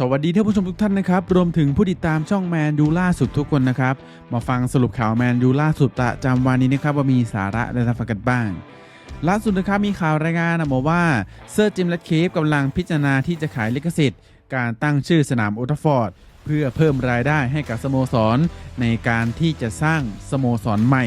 สวัสดีท่านผู้ชมทุกท่านนะครับ รวมถึงผู้ติดตามช่องแมนดูล่าสุดทุกคนนะครับ มาฟังสรุปข่าวแมนดูล่าสุดประจำวันนี้นะครับว่ามีสาระอะไรทำกันบ้าง ล่าสุดนะครับมีข่าวรายงานนะบอกว่าเซอร์จิมและเคฟกำลังพิจารณาที่จะขายลิขสิทธิ์ การตั้งชื่อสนามโอทฟอร์ด เพื่อเพิ่มรายได้ให้กับสโมสร ในการที่จะสร้างสโมสรใหม่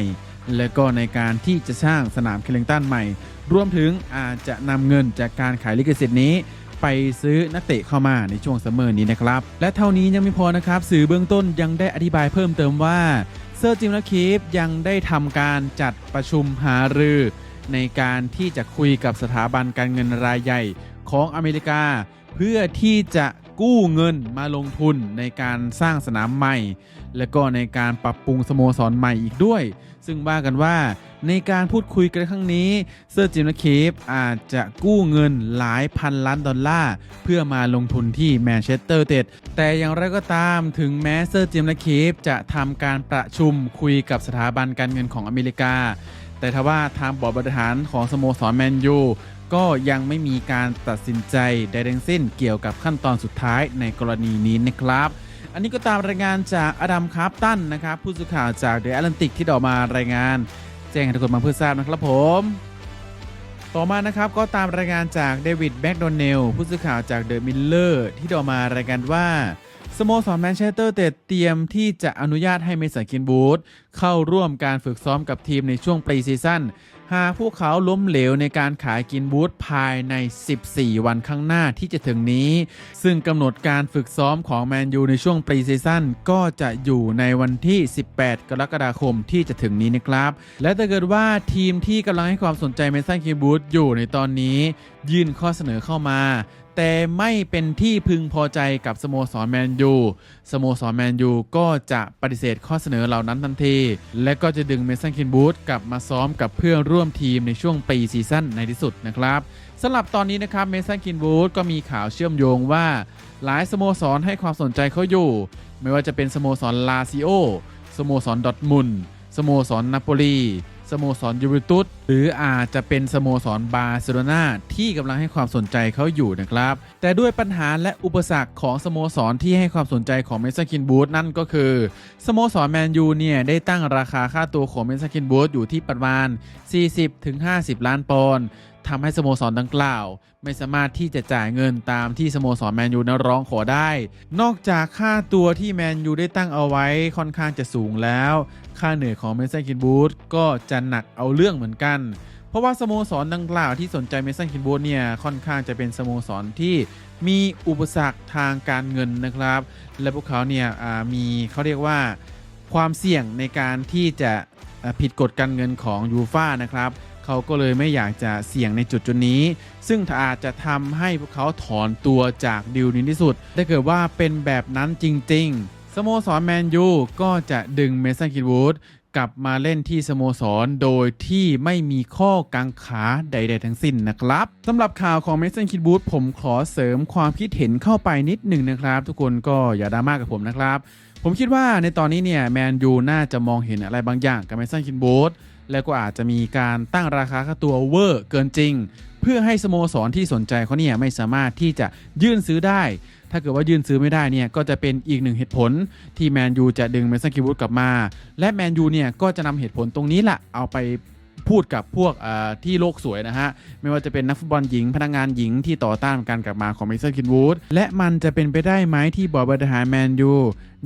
และก็ในการที่จะสร้างสนามเคลิงตันใหม่ รวมถึงอาจจะนำเงินจากการขายลิขสิทธิ์นี้ ไปซื้อนักเตะเข้ามาในช่วงซัมเมอร์นี้นะครับ และเท่านี้ยังไม่พอนะครับ สื่อเบื้องต้นยังได้อธิบายเพิ่มเติมว่าเซอร์จิมและคีฟยังได้ทำการจัดประชุมหารือ ในการที่จะคุยกับสถาบันการเงินรายใหญ่ของอเมริกา เพื่อที่จะ กู้เงินมาลงทุนในการสร้างสนามใหม่ และก็ในการปรับปรุงสโมสรใหม่อีกด้วย ซึ่งว่ากันว่าในการพูดคุยกันครั้งนี้ เซอร์จิมและเคฟอาจจะกู้เงินหลายพันล้านดอลลาร์ เพื่อมาลงทุนที่แมนเชสเตอร์เต็ดแต่อย่างไรก็ตามถึงแม้เซอร์จิมและเคฟจะทำการประชุมคุยกับสถาบันการเงินของอเมริกาแต่ทว่าทางบอร์ดบริหารของสโมสรแมนยู ก็ยังไม่มีการตัดสินใจใดทั้งสิ้นเกี่ยวกับขั้นตอนสุดท้ายในกรณีนี้นะครับ อันนี้ก็ตามรายงานจากอดัมคาร์ปตันนะครับ ผู้สื่อข่าวจากเดอะแอตแลนติกที่ออกมารายงาน แจ้งให้ทุกคนมาเพื่อทราบนะครับผม ต่อมานะครับก็ตามรายงานจากเดวิดแบ็กโดนเนลผู้สื่อข่าวจากเดอะมิลเลอร์ที่ออกมารายงานว่าสโมสรแมนเชสเตอร์เตดเตรียมที่จะอนุญาตให้เมสันคินบูธ เข้าร่วมการฝึกซ้อมกับทีมในช่วงปรีซีซั่นหากพวกเขาล้มเหลวในการขายกินบูธภายใน 14 วันข้างหน้าที่จะถึงนี้ ซึ่งกำหนดการฝึกซ้อมของแมนยูในช่วงปรีซีซั่นก็จะอยู่ในวันที่ 18 กรกฎาคมที่จะถึงนี้นะครับ และถ้าเกิดว่าทีมที่กำลังให้ความสนใจเมสันคินบูธอยู่ในตอนนี้ ยื่นข้อเสนอเข้ามาแต่ไม่เป็นที่พึงพอใจกับสโมสรแมนยู สโมสรแมนยูก็จะปฏิเสธข้อเสนอเหล่านั้นทันทีและก็จะดึงเมสันคินบูธกลับมาซ้อมกับเพื่อนร่วมทีมในช่วงปีซีซั่นในที่สุดนะครับสำหรับตอนนี้นะครับเมสันคินบูธก็มีข่าวเชื่อมโยงว่า หลายสโมสรให้ความสนใจเขาอยู่ ไม่ว่าจะเป็นสโมสรลาซิโอสโมสรดอทมุนสโมสรนาโปลี สโมสรยูเวนตุสหรืออาจจะเป็นสโมสรบาร์เซโลนาที่กำลังให้ความสนใจเขาอยู่นะครับ แต่ด้วยปัญหาและอุปสรรคของสโมสรที่ให้ความสนใจของเมสันคินบูธนั่นก็คือ สโมสรแมนยูเนี่ย ได้ตั้งราคาค่าตัวของเมสันคินบูธอยู่ที่ประมาณ 40-50 ล้านปอนด์ ทำให้สโมสรดังกล่าว ไม่สามารถที่จะจ่ายเงินตามที่สโมสรแมนยูนั้นร้องขอได้ นอกจากค่าตัวที่แมนยูได้ตั้งเอาไว้ค่อนข้างจะสูงแล้ว ค่าเหนื่อยของเมสันคินบูธก็จะหนักเอาเรื่องเหมือนกัน เพราะว่าสโมสรดังกล่าวที่สนใจเมสันคินบูธเนี่ยค่อนข้างจะเป็นสโมสรที่มีอุปสรรคทางการเงินนะครับ และพวกเขาเนี่ยมีเขาเรียกว่าความเสี่ยงในการที่จะผิดกฎการเงินของยูฟ่านะครับ เขาก็เลยไม่อยากจะเสี่ยงในจุดจุดนี้ ซึ่งอาจจะทำให้พวกเขาถอนตัวจากดีลนี้ที่สุด ถ้าเกิดว่าเป็นแบบนั้นจริง ๆ สโมสรแมนยูก็จะดึงเมสันคิดวูดกลับมาเล่นที่สโมสรโดยที่ไม่มีข้อกังขาใด ๆ ทั้งสิ้นนะครับสำหรับข่าวของเมสันคิดวูดผมขอเสริมความคิดเห็นเข้าไปนิดหนึ่งนะครับ ทุกคนก็อย่าดราม่ากับผมนะครับ ผมคิดว่าในตอนนี้เนี่ยแมนยูน่าจะมองเห็นอะไรบางอย่างกับเมสันคินบูธ แล้วก็อาจจะมีการตั้งราคาค่าตัวเวอร์เกินจริง เพื่อให้สโมสรที่สนใจเขาเนี่ยไม่สามารถที่จะยื่นซื้อได้ ถ้าเกิดว่ายื่นซื้อไม่ได้เนี่ยก็จะเป็นอีกหนึ่งเหตุผลที่แมนยูจะดึงเมสันคิวูดกลับมา และแมนยูเนี่ยก็จะนำเหตุผลตรงนี้แหละเอาไป พูดกับพวกที่โลกสวยนะฮะ ไม่ว่าจะเป็นนักฟุตบอลหญิง พนักงานหญิงที่ต่อต้านการกลับมาของเมสันคินวูดและมันจะเป็นไปได้ไหมที่บอร์ดบริหารแมนยู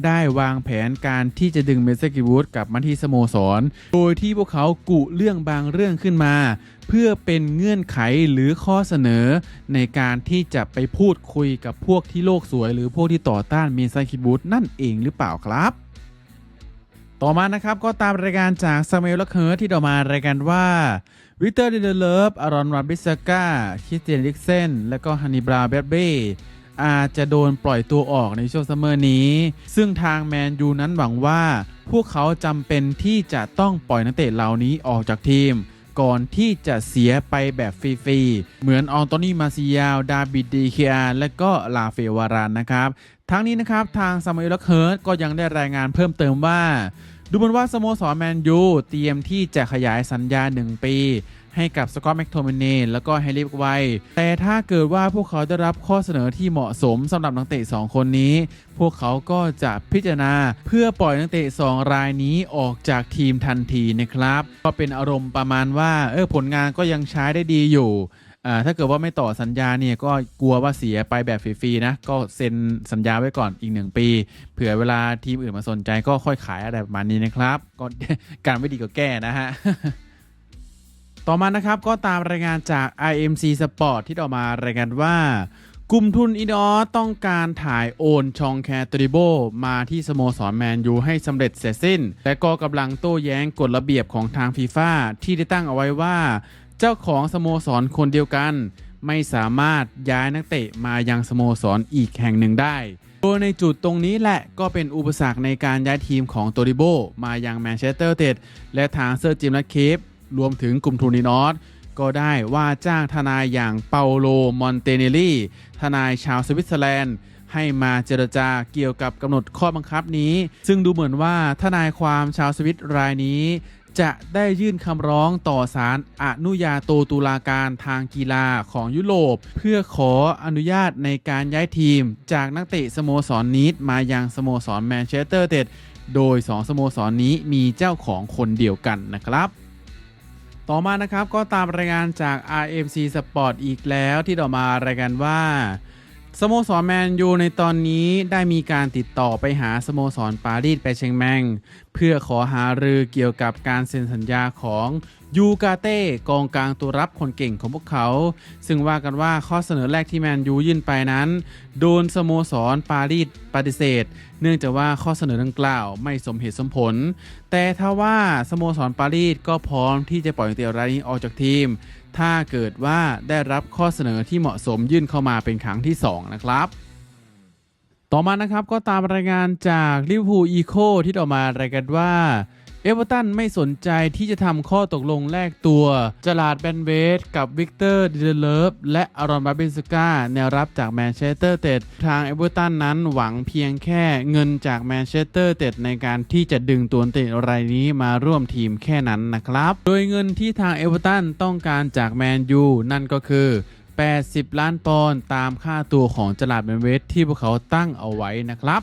ได้วางแผนการที่จะดึงเมสันคินวูดกลับมาที่สโมสร โดยที่พวกเขากุเรื่องบางเรื่องขึ้นมา เพื่อเป็นเงื่อนไขหรือข้อเสนอ ในการที่จะไปพูดคุยกับพวกที่โลกสวย หรือพวกที่ต่อต้านเมสันคินวูดนั่นเองหรือเปล่าครับ ต่อมานะครับก็ตามรายการจากซามูเอลลักเฮิร์ทที่ออกมารายการว่าวิเตอร์ดิเดเลฟอารอนวาบิสกาคิสเตียนลิกเซนและก็ฮันนิบราเบเบ้อาจจะโดนปล่อยตัวออกในช่วงซัมเมอร์นี้ ซึ่งทางแมนยูนั้นหวังว่า พวกเขาจำเป็นที่จะต้องปล่อยนักเตะเหล่านี้ออกจากทีม ก่อนที่จะเสียไปแบบฟรีๆ เหมือนออนโตนีมาซิยาลดาบิดดีเคียและก็ลาเฟวารานนะครับ ทั้งนี้นะครับทางซามูเอลลักเฮิร์ตก็ยังได้รายงานเพิ่มเติมว่า ดูเหมือนว่าสโมสรแมนยูเตรียมที่จะขยายสัญญา 1 ปี ให้กับสกอตต์แม็กโทมินีแล้วก็แฮร์รี่ไวแต่ถ้าเกิดว่าพวกเขาได้รับข้อเสนอที่เหมาะสมสำหรับนักเตะ 2 คนนี้ พวกเขาก็จะพิจารณาเพื่อปล่อยนักเตะ 2 รายนี้ออกจากทีมทันทีนะครับ ก็เป็นอารมณ์ประมาณว่าเออผลงานก็ยังใช้ได้ดีอยู่ อ่าถ้าเกิดว่าไม่ต่อสัญญาเนี่ยก็กลัวว่าเสียไปแบบฟรีๆนะก็เซ็นสัญญาไว้ก่อนอีกหนึ่งปี เผื่อเวลาทีมอื่นมาสนใจก็ค่อยขายอะไรประมาณนี้นะครับก็การไม่ดีก็แก้นะฮะต่อมานะครับก็ตามรายงานจาก IMC Sport ที่ออกมารายงานว่ากลุ่มทุนอินออสต้องการถ่ายโอนชองแคตริโบมาที่สโมสรแมนยูให้สำเร็จเสร็จสิ้น และก็กำลังโต้แย้งกฎระเบียบของทางฟีฟ่าที่ได้ตั้งเอาไว้ว่า เจ้าของสโมสรคนเดียวกัน ไม่สามารถย้ายนักเตะมายังสโมสรอีกแห่งหนึ่งได้ โดยในจุดตรงนี้แหละก็เป็นอุปสรรคในการย้ายทีมของโตริโบมายังแมนเชสเตอร์เต็ดและทางเซอร์จิมและเคฟรวมถึงกลุ่มทูนินอสก็ได้ว่าจ้างทนายอย่างเปาโล มอนเตเนลลี่ ทนายชาวสวิตเซอร์แลนด์ ให้มาเจรจาเกี่ยวกับกำหนดข้อบังคับนี้ ซึ่งดูเหมือนว่าทนายความชาวสวิตรายนี้ จะได้ยื่นคำร้องต่อศาลอนุญาโตตุลาการทางกีฬาของยุโรป เพื่อขออนุญาตในการย้ายทีม จากนักเตะสโมสรนีดมายังสโมสรแมนเชสเตอร์เต็ดโดย 2 สโมสรนี้มีเจ้าของคนเดียวกันนะครับต่อมานะครับก็ตามรายงานจาก RMC Sport อีกแล้วที่ต่อมารายงานว่า สโมสรแมนยูในตอนนี้ได้มีการติดต่อไปหาสโมสรปารีสไปเชงแมง เพื่อขอหารือเกี่ยวกับการเซ็นสัญญาของยูกาเต้กองกลางตัวรับคนเก่งของพวกเขา ซึ่งว่ากันว่าข้อเสนอแรกที่แมนยูยื่นไปนั้น โดนสโมสรปารีสปฏิเสธ เนื่องจากว่าข้อเสนอดังกล่าวไม่สมเหตุสมผล แต่ถ้าว่าสโมสรปารีสก็พร้อมที่จะปล่อยนักเตะรายนี้ออกจากทีม ถ้าเกิดว่าได้รับข้อเสนอที่เหมาะสมยื่นเข้ามาเป็นครั้งที่ 2 นะครับ ต่อมานะครับก็ตามรายงานจากลิเวอร์พูลอีโคที่ออกมารายงานว่า เอเวอร์ตันไม่สนใจที่จะทำข้อตกลงแลกตัวจลาดแบนเวสกับวิกเตอร์ดิเลฟและอารอนบาเบนสกาแนวรับจากแมนเชสเตอร์เต็ดทางเอเวอร์ตันนั้นหวังเพียงแค่เงินจากแมนเชสเตอร์เต็ดในการที่จะดึงตัวเตะรายนี้มาร่วมทีมแค่นั้นนะครับ โดยเงินที่ทางเอเวอร์ตันต้องการจากแมนยูนั่นก็คือ 80 ล้านปอนด์ตามค่าตัวของจลาดแบนเวสที่พวกเขาตั้งเอาไว้นะครับ